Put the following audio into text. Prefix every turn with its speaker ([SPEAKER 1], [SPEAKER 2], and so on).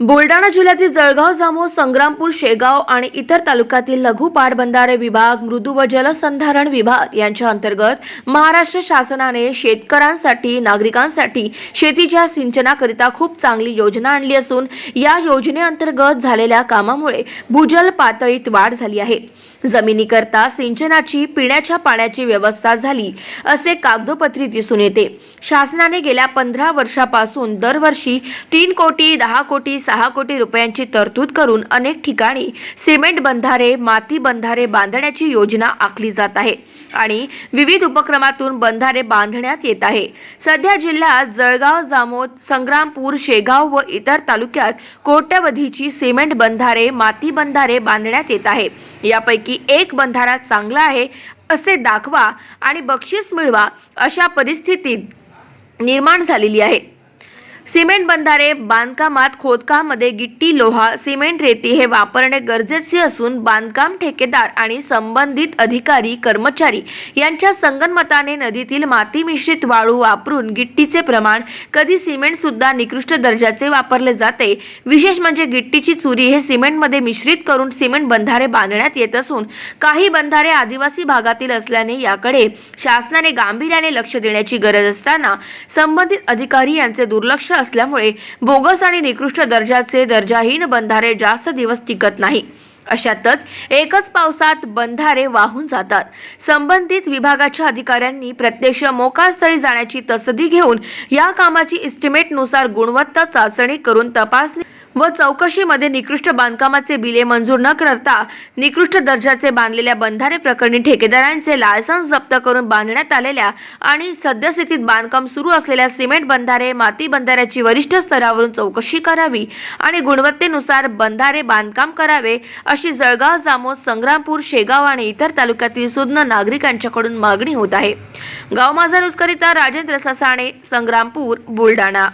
[SPEAKER 1] बुलढाणा जिल्ह्यातील जळगाव जामो संग्रामपूर शेगाव आणि इतर तालुक्यातील लघु पाटबंधारे विभाग मृदू व जलसंधारण विभाग यांच्या अंतर्गत महाराष्ट्र शासनाने शेतकऱ्यांसाठी नागरिकांसाठी शेतीच्या सिंचनाकरिता खूप चांगली योजना आणली असून या योजनेअंतर्गत झालेल्या कामामुळे भूजल पातळीत वाढ झाली आहे. जमिनीकरता सिंचनाची पिण्याच्या पाण्याची व्यवस्था झाली असे कागदोपत्री दिसून येते. शासनाने गेल्या पंधरा वर्षापासून दरवर्षी तीन कोटी दहा कोटी सहा कोटी रुपयांची तरतूद करून अनेक ठिकाणी सिमेंट बंधारे माती बंधारे बांधण्याची योजना आखली जात आहे आणि विविध उपक्रमातून बंधारे बांधण्यात येत आहे. सध्या जिल्ह्यात जळगाव जामोद संग्रामपूर शेगाव व इतर तालुक्यात कोट्यवधीची सिमेंट बंधारे माती बंधारे बांधण्यात येत आहे. यापैकी एक बंधारा चांगला आहे असे दाखवा आणि बक्षीस मिळवा अशा परिस्थितीत निर्माण झालेली आहे. सिमेंट बंधारे बांधकामात खोदकामध्ये गिट्टी लोहा सिमेंट रेती हे वापरणे गरजेचे असून बांधकाम ठेकेदार आणि संबंधित अधिकारी कर्मचारी यांच्या संगनमताने नदीतील माती मिश्रित वाळू वापरून गिट्टीचे प्रमाण कधी सिमेंट सुद्धा निकृष्ट दर्जाचे वापरले जाते. विशेष म्हणजे गिट्टीची चुरी हे सिमेंटमध्ये मिश्रित करून सिमेंट बंधारे बांधण्यात येत असून काही बंधारे आदिवासी भागातील असल्याने याकडे शासनाने गांभीर्याने लक्ष देण्याची गरज असताना संबंधित अधिकारी यांचे दुर्लक्ष असल्यामुळे बोगस आणि निकृष्ट दर्जाचे दर्जाहीन बंधारे जास्त दिवस टिकत नाही. अशातच एकच पावसात बंधारे वाहून जातात. संबंधित विभागाच्या अधिकाऱ्यांनी प्रत्यक्ष मोकास्थळी जाण्याची तसदी घेऊन या कामाची इस्टिमेटनुसार गुणवत्ता चाचणी करून तपासणी व चौकशीमध्ये निकृष्ट बांधकामाचे बिले मंजूर न करता निकृष्ट दर्जाचे बांधलेल्या बंधारे प्रकरणी ठेकेदारांचे लायसन्स जप्त करून बांधण्यात आलेल्या आणि सद्यस्थितीत बांधकाम सुरू असलेल्या सिमेंट बंधारे माती बंधाऱ्याची वरिष्ठ स्तरावरून चौकशी करावी आणि गुणवत्तेनुसार बंधारे बांधकाम करावे अशी जळगाव जामोद संग्रामपूर शेगाव आणि इतर तालुक्यातील सुज्ञ नागरिकांच्याकडून मागणी होत आहे. गाव माझा न्यूजकरिता राजेंद्र ससाणे संग्रामपूर बुलढाणा.